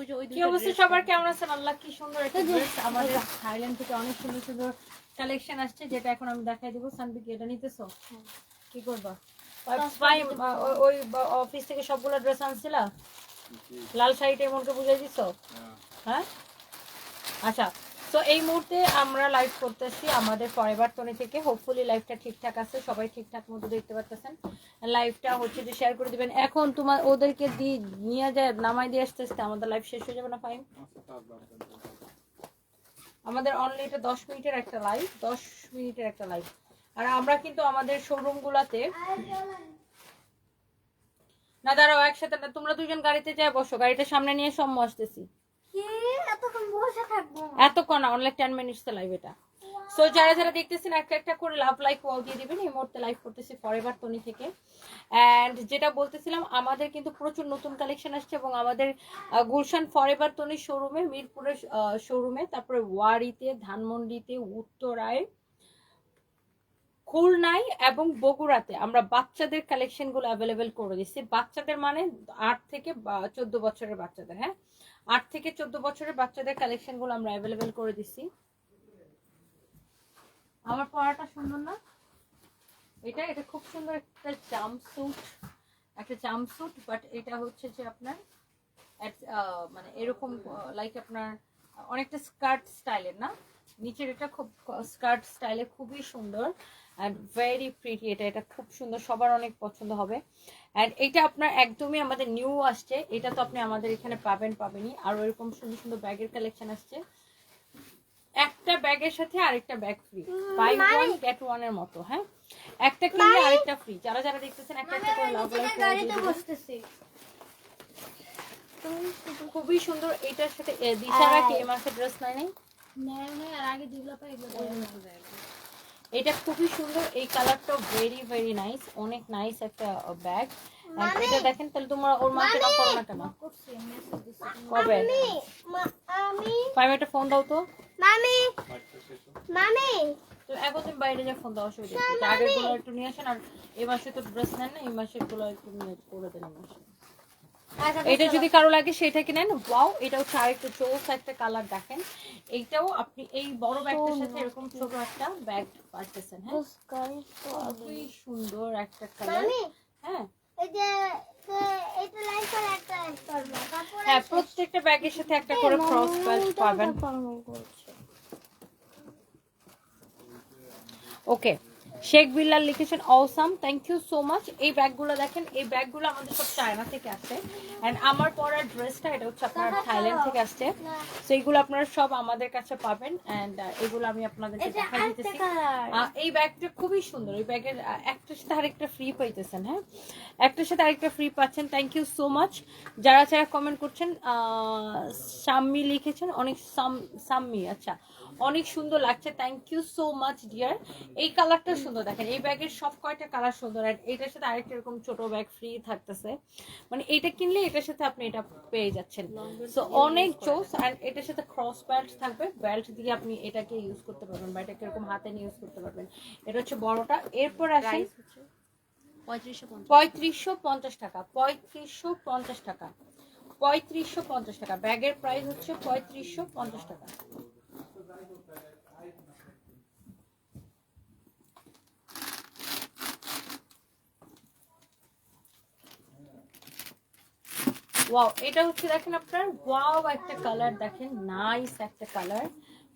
ওই যে ওই কি অবস্থা? সবার কেমন আছেন? আল্লাহ কি সুন্দর একটা ড্রেস আমাদের থাইল্যান্ড থেকে অনেক সুন্দর সুন্দর কালেকশন আসছে যেটা এখন আমি দেখাই দেবো। সানবি এটা নিতেছো? কি করবা? ওই- ওই অফিস থেকে সবগুলো ড্রেস আনছিলা? লাল শাড়িটা এমনকে বুঝাই দিছো? হ্যাঁ? আচ্ছা তো এই মুহূর্তে আমরা লাইভ করতেছি আমাদের ফরএভার টনি থেকে। হোপফুলি লাইভটা ঠিকঠাক আছে, সবাই ঠিকঠাক মতো দেখতে পাচ্ছেন লাইভটা হচ্ছে যে শেয়ার করে দিবেন। এখন তোমার ওদেরকে দি, নিয়ে যায়, নামাই দিয়ে আসতে আসতে আমাদের লাইভ শেষ হয়ে যাবে না ফাইন আমাদের অনলি এটা দশ মিনিটের একটা লাইভ দশ মিনিটের একটা লাইভ আর আমরা কিন্তু আমাদের শোরুম গুলাতে না, দাঁড়াও, একসাথে না, তোমরা দুজন গাড়িতে যাই বসো, গাড়িটা সামনে নিয়ে সম্ম আসতেছি। এতক্ষণ বসে থাকব। এতক্ষণ অনলি টেন মিনিটস লাইভ এটা। সো যারা যারা দেখতেছেন একটা একটা করে লাভ লাইক ওয়াও দিয়ে দিবেন, এই মুহূর্তে লাইভ করতেছি ফরএভার টনি থেকে। অ্যান্ড যেটা বলতেছিলাম, আমাদের কিন্তু প্রচুর নতুন কালেকশন আসছে এবং আমাদের গুলশান ফরএভার টনি শোরুমে মিরপুরের শোরুমে তারপরে ওয়ারিতে, ধানমন্ডিতে, উত্তরায়, খুলনায় এবং বগুড়াতে আমরা বাচ্চাদের কালেকশনগুলো অ্যাভেলেবেল করে দিচ্ছি। বাচ্চাদের মানে আট থেকে চোদ্দ বছরের বাচ্চাদের হ্যাঁ? আট থেকে চোদ্দ বছরের বাচ্চাদের কালেকশনগুলো আমরা অ্যাভেলেবেল করে দিচ্ছি আমার পড়াটা সুন্দর না? এটা এটা খুব সুন্দর একটা জাম্পস্যুট একটা জাম্পস্যুট বাট এটা হচ্ছে যে আপনার মানে এরকম লাইক আপনার অনেকটা স্কার্ট স্টাইলের না? নিচের এটা খুব স্কার্ট স্টাইলে খুবই সুন্দর অ্যান্ড ভেরি প্রিটি এটা এটা খুব সুন্দর সবার অনেক পছন্দ হবে। অ্যান্ড এটা আপনার একদমই আমাদের নিউ আসছে এটা তো আপনি আমাদের এখানে পাবেন পাবেনই। আরও এরকম সুন্দর সুন্দর ব্যাগের কালেকশন আসছে। একটা ব্যাগের সাথে আরেকটা bag free buy one get ওয়ানের মতো হ্যাঁ? একটা কিনলে আরেকটা ফ্রি যারা যারা দেখতেছেন একটা একটা করে লাভ লাইক গাড়িতে বসতেছি। খুবই সুন্দর এটার সাথে দিশারা কি মাসে ড্রেস নাই নাই? এটা খুবই সুন্দর এই কালারটা ভেরি ভেরি নাইস অনেক নাইস একটা ব্যাগ এটা দেখেন তাহলে তোমরা ওর মাকে না করো না কেন? কবে? আমি একটা ফোন দাও তো। মামি মামি তো এখন তুমি বাইরে যা ফোন দাও অসুবিধা। তো আগেরগুলো একটু নিয়ে আসেন আর এই মাসে তো ড্রেস নেন না এই মাসেরগুলো একটু নিয়ে করে দেন মাসে। এটা যদি কারও লাগে সেটা কি নেন। ওয়াও এটা হচ্ছে আরেকটা চোস একটা কালার দেখেন। এইটাও আপনি এই বড় ব্যাগটার সাথে এরকম ছোট একটা ব্যাগ পাচ্ছেন হ্যাঁ? খুবই সুন্দর একটা কালার হ্যাঁ। এই যে এটা লাইন করে একটা লাইন করবে। হ্যাঁ প্রত্যেকটা ব্যাগের সাথে একটা করে ক্রস বেল্ট পাবেন। ওকে শেখ বিল্লাল লিখেছেন awesome thank you so much এই ব্যাগগুলো দেখেন এই ব্যাগগুলো আমাদের সব চায়না থেকে আসছে। অ্যান্ড আমার পরার ড্রেসটা এটা হচ্ছে আপনার থাইল্যান্ড থেকে আসছে। তো এইগুলো আপনারা সব আমাদের কাছে পাবেন অ্যান্ড এগুলো আমি আপনাদেরকে দেখাই দিতেছি। এই ব্যাগটা খুবই সুন্দর এই ব্যাগের একটার সাথে আরেকটা ফ্রি পাইতেছেন হ্যাঁ? একটার সাথে আরেকটা ফ্রি পাচ্ছেন থ্যাংক ইউ সো মাচ যারা যারা কমেন্ট করছেন সাম্মি লিখেছেন অনেক সাম- সাম্মি আচ্ছা। অনেক সুন্দর লাগছে। Thank you so much dear এই কালারটা সুন্দর দেখেন এই ব্যাগের সব কয়টা কালার সুন্দর আর এটার সাথে আরেকটা এরকম ছোট ব্যাগ ফ্রি থাকতেছে। মানে এটা কিনলে এটার সাথে আপনি এটা পেয়ে যাচ্ছেন। সো অনেক জোস আর এটার সাথে ক্রস বেল্ট থাকবে। বেল্ট দিয়ে আপনি এটাকে ইউজ করতে পারবেন বা এটাকে এরকম হাতে নিয়ে ইউজ করতে পারবেন। এটা হচ্ছে বড়টা। এরপর পঁয়ত্রিশশো পঁয়ত্রিশশো পঞ্চাশ টাকা পঁয়ত্রিশশো পঞ্চাশ টাকা। পঁয়ত্রিশশো পঞ্চাশ টাকা। ব্যাগের প্রাইস হচ্ছে পঁয়ত্রিশশো পঞ্চাশ টাকা। ওয়াও এটা হচ্ছে দেখেন আপনার ওয়াও একটা কালার দেখেন নাইস একটা কালার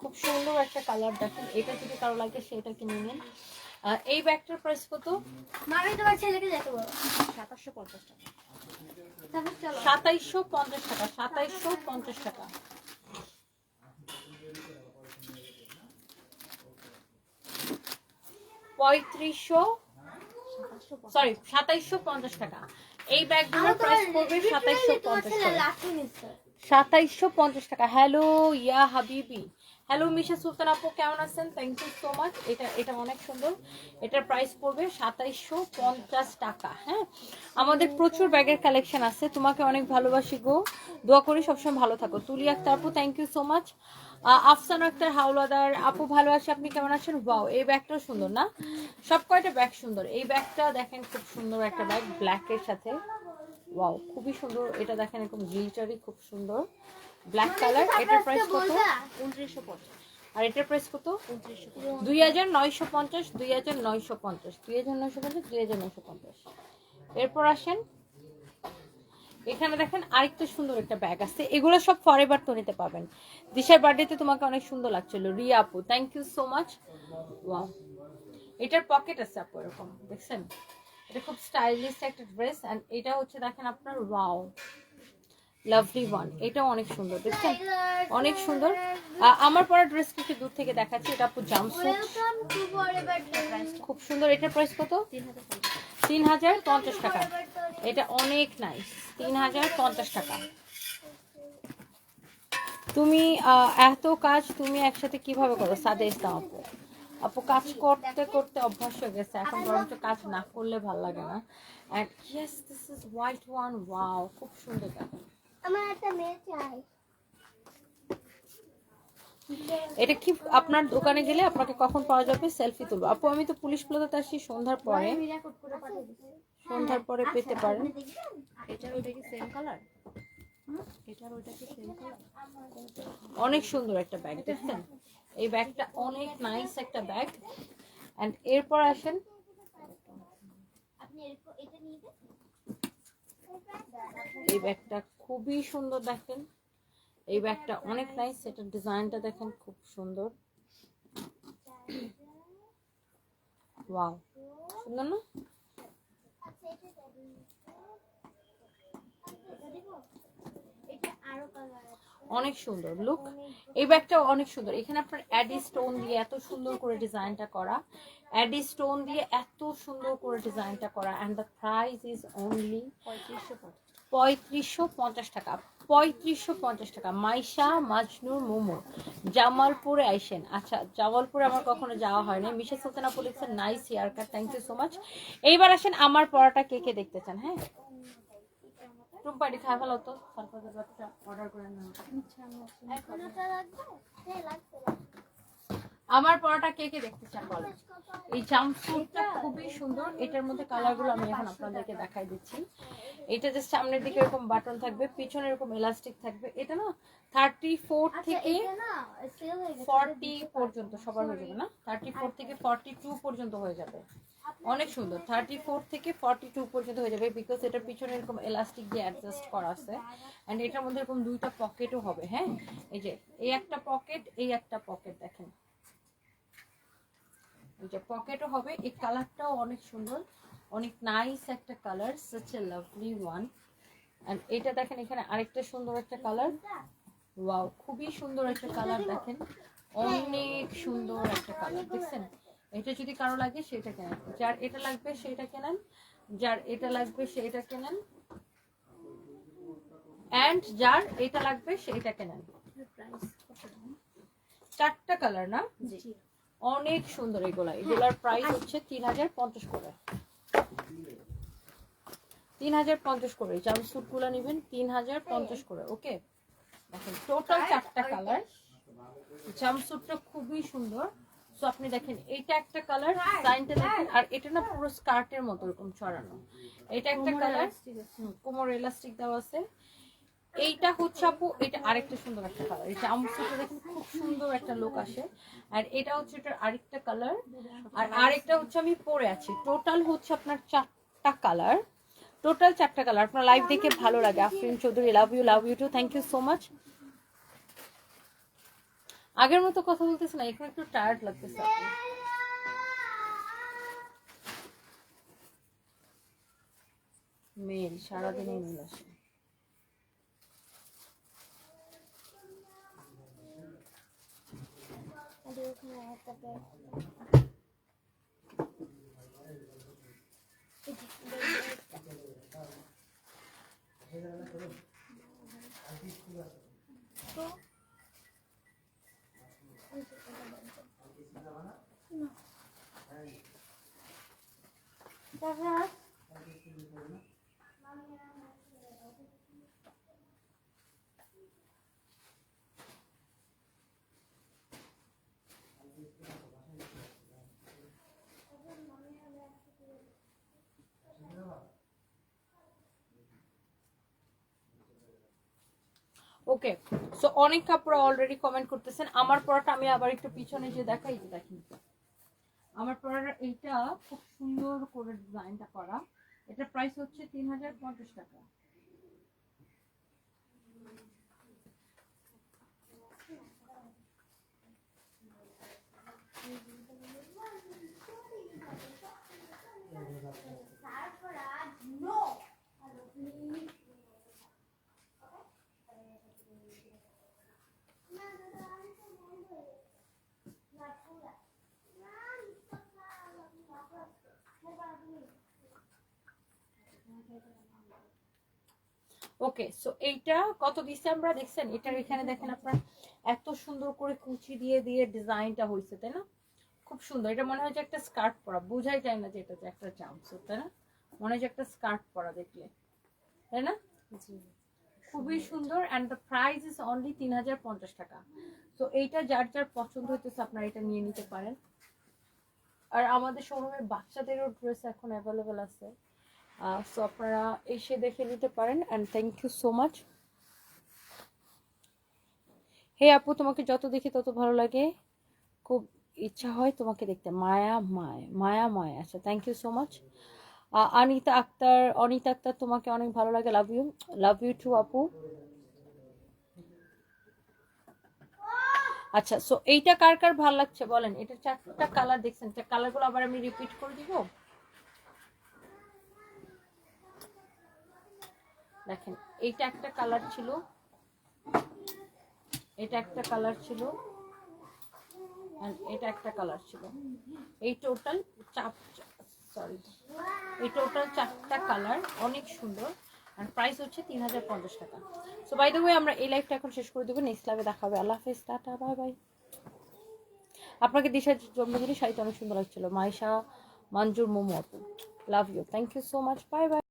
খুব সুন্দর একটা কালার দেখেন। এটা যদি কারও লাগে সেটা কিনে নিন। এই ব্যাগটার প্রাইস কত? মামি তোমার ছেলেকে যেতে বলো সাতাশশো পঞ্চাশ টাকা। সাতাইশশো পঞ্চাশ টাকা সাতাইশশো পঞ্চাশ টাকা। পঁয়ত্রিশশো সরি সাতাইশশো পঞ্চাশ টাকা। এই ব্যাগগুলোর প্রাইস পড়বে সাতাইশশো পঞ্চাশ টাকা। সাতাইশশো পঞ্চাশ টাকা। হ্যালো ইয়া হাবিবি। হ্যালো মিশা সুলতান আপু কেমন আছেন? থ্যাংক ইউ সো মাচ এটা এটা অনেক সুন্দর। এটার প্রাইস পড়বে সাতাইশশো পঞ্চাশ টাকা হ্যাঁ? আমাদের প্রচুর ব্যাগের কালেকশন আছে। তোমাকে অনেক ভালোবাসি গো। দোয়া করি সবসময় ভালো থাকো। তুলি আক্তার আপু thank you so much Afsan Akter Howlader আপু ভালো আছে? আপনি কেমন আছেন? ওয়াও এই ব্যাগটাও সুন্দর না? সব কয়টা ব্যাগ সুন্দর? এই ব্যাগটা দেখেন খুব সুন্দর একটা ব্যাগ ব্ল্যাকের সাথে। ওয়াও খুবই সুন্দর। এটা দেখেন এরকম গ্লিটারি খুব সুন্দর। ব্ল্যাক কালার এটার প্রাইস কত? উনত্রিশশো পঞ্চাশ। আর এটার প্রাইস কত? উনত্রিশশো দুই হাজার নয়শো পঞ্চাশ দুই হাজার নয়শো পঞ্চাশ দুই হাজার নয়শো পঞ্চাশ দুই হাজার নয়শো পঞ্চাশ। এরপর আসেন এখানে দেখেন আরেকটা সুন্দর একটা ব্যাগ আছে। এগুলো সব ফরেভার তো নিতে পাবেন। দিশার বার্থডেতে তোমাকে অনেক সুন্দর লাগছিল। রিয়া আপু thank you so much wow এটার পকেট আছে আপু এরকম দেখছেন? এটা খুব স্টাইলিশ একটা ড্রেস অ্যান্ড এটা হচ্ছে দেখেন আপনার ওয়াও লাভলি ওয়ান এটাও অনেক সুন্দর দেখছেন? অনেক সুন্দর। আমার পরা ড্রেস কিছু দূর থেকে দেখাচ্ছি। এটা আপু জাম্পস্যুট ওয়েলকাম টু ফরএভার খুব সুন্দর। এটার প্রাইস কত? তিন হাজার পঞ্চাশ টাকা। এটা অনেক নাইস তিন হাজার পঞ্চাশ টাকা। তুমি এত কাজ তুমি একসাথে কীভাবে করো? সাদে ইসলাম আপু। আপু, কাজ করতে করতে অভ্যাস হয়ে গেছে। এখন বরঞ্চ কাজ না করলে ভালো লাগে না। And yes this is white one wow খুব সুন্দর। দেখেন আমার একটা মেয়ে চাই। এটা কি আপনার দোকানে গেলে আপনাকে কখন পাওয়া যাবে? সেলফি তুলবো। আপু আমি তো পুলিশ প্লাজাতে আসি সন্ধ্যার পরে। সন্ধ্যার পরে পেতে পারেন। এটার ওইটা কি সেম কালার এটার ওইটা কি সেম কালার অনেক সুন্দর একটা ব্যাগ দেখছেন? এই ব্যাগটা অনেক নাইস একটা ব্যাগ এন্ড এরপর আসেন। আপনি এরকম এটা নিয়ে যান। এই ব্যাগটা খুবই সুন্দর দেখেন। এই ব্যাগটা অনেক নাইস এটার ডিজাইনটা দেখেন খুব সুন্দর। ওয়াও সুন্দর না? অনেক সুন্দর লুক এই ব্যাগটা অনেক সুন্দর। এখানে আপনার অ্যাডি স্টোন দিয়ে এত সুন্দর করে ডিজাইনটা করা। অ্যাডি স্টোন দিয়ে এত সুন্দর করে ডিজাইনটা করা। And the price is only পঁয়ত্রিশশো পঁয়ত্রিশশো পঞ্চাশ টাকা। পঁয়ত্রিশশো পঞ্চাশ টাকা। মাইশা মাজনুর মোমো। জামালপুরে আইসেন। আচ্ছা জামালপুরে আমার কখনো যাওয়া হয়নি মিশা সুলতানা লিখছেন নাইস ইয়ার কাট থ্যাংক ইউ সো মাচ এইবার আসেন আমার পড়াটা কে কে দেখতে চান হ্যাঁ? টুম্পাটি খাই ভালো তো। অর্ডার করে আমার পড়াটা কে কে দেখতে চান বলেন? এই জাম্পস্যুটটা খুবই সুন্দর। এটার মধ্যে কালারগুলো আমি এখন আপনাদেরকে দেখাই দিচ্ছি। এটা যে সামনের দিকে এরকম বাটন থাকবে পিছনে এরকম এলাস্টিক থাকবে। এটা না থার্টি ফোর আচ্ছা থেকে হয়ে গেছে ফর্টি পর্যন্ত সবার হয়ে যাবে না? থার্টি ফোর থেকে ফর্টি টু পর্যন্ত হয়ে যাবে। অনেক সুন্দর। থার্টি ফোর থেকে ফর্টি টু পর্যন্ত হয়ে যাবে বিকজ এটার পিছনে এরকম এলাস্টিক দিয়ে অ্যাডজাস্ট করা আছে। অ্যান্ড এটার মধ্যে এরকম দুইটা পকেটও হবে হ্যাঁ? এই যে এই একটা পকেট এই একটা পকেট দেখেন। যে পকেটও হবে। এই কালারটাও অনেক সুন্দর। অনেক নাইস একটা colour such a lovely one and এটা দেখেন এখানে আরেকটা সুন্দর একটা কালার ওয়াও খুবই সুন্দর একটা কালার দেখেন। অনেক সুন্দর একটা কালার দেখছেন? এটা যদি কারও লাগে সেটা কেনেন। যার এটা লাগবে সেটা কেনেন। যার এটা লাগবে সেটা কেনেন। অ্যান্ড যার এটা লাগবে সেটা কেনেন। চারটা কালার না? জি। অনেক সুন্দর এগুলা। এগুলার প্রাইস হচ্ছে তিন হাজার পঞ্চাশ করে। তিন হাজার পঞ্চাশ করে। জাম্পস্যুটগুলা নেবেন তিন হাজার পঞ্চাশ করে ওকে দেখেন টোটাল চারটা কালার জাম্পস্যুটটা খুবই সুন্দর। সো আপনি দেখেন এইটা একটা কালার সাইনটা দেখেন আর এটা না পুরো স্কার্টের মতো এরকম ছড়ানো। এটা একটা কালার কোমর এলাস্টিক দেওয়া আছে। এইটা হচ্ছে আপু, এটা আরেকটা সুন্দর একটা কালার এটা আমসুটা দেখেন, খুব সুন্দর একটা লোক আসে। আর এটা হচ্ছে, এটার আরেকটা কালার আর আরেকটা হচ্ছে, আমি পরে আছি। টোটাল হচ্ছে আপনার চারটা কালার টোটাল চারটা কালার আপনার লাইভ দেখে ভালো লাগে। Afrin Chowdhury love you love you too thank you so much আগের মতো কথা বলতেছে না, এখন একটু টায়ার্ড লাগতেছে। মেল সারাদিনে মেল আসে। দাদা ওকে সো অনেক কাপড় অলরেডি কমেন্ট করতেছেন। আমার পড়াটা আমি আবার একটু পিছনে যে দেখাই যে দেখেন আমার পড়াটা এইটা খুব সুন্দর করে ডিজাইনটা করা। এটা প্রাইস হচ্ছে তিন হাজার পঞ্চাশ টাকা। ওকে সো এইটা কত দিচ্ছে আমরা দেখছেন? এটার এখানে দেখেন আপনার এত সুন্দর করে কুচি দিয়ে দিয়ে ডিজাইনটা হয়েছে তাই না? খুব সুন্দর। এটা মনে হয় যে একটা স্কার্ট পরা। বোঝাই যায় না যে এটা যে একটা জাম্পসুট তাই না? মনে হয় যে একটা স্কার্ট পরা দেখলে তাই না? খুবই সুন্দর and the price is only তিন হাজার পঞ্চাশ টাকা। তো এইটা যার যার পছন্দ হইতেছে আপনারা এটা নিয়ে নিতে পারেন। আর আমাদের শোরুমে বাচ্চাদেরও ড্রেস এখন অ্যাভেলেবেল আছে। সো আপনারা এসে দেখে নিতে পারেন and thank you so much hey আপু, তোমাকে যত দেখি তত ভালো লাগে। খুব ইচ্ছা হয় তোমাকে দেখতে। মায়া, মায় মায়া, মায়। আচ্ছা thank you so much Anita Akter Anita Akter, তোমাকে অনেক ভালো লাগে। Love you love you too আপু। আচ্ছা সো এইটা কার কার ভালো লাগছে বলেন? এটা চারটা কালার দেখছেন। কালারগুলো আবার আমি রিপিট করে দিব? দেখেন, এইটা একটা কালার ছিল। এটা একটা কালার ছিল। এটা একটা কালার ছিল। এই টোটাল চাপ সরি এই টোটাল চারটা কালার অনেক সুন্দর। আর প্রাইস হচ্ছে তিন হাজার পঞ্চাশ টাকা। সো বাই দ্য ওয়ে আমরা এই লাইফটা এখন শেষ করে দেবো। নেক্সট লাইভে দেখা হবে আল্লাহ হাফেজ, টাটা বাই বাই আপনাকে দিশার জন্মদিনে শাড়িতে অনেক সুন্দর লাগছিল। মাইশা মঞ্জুর মোমো আপু love you thank you so much bye bye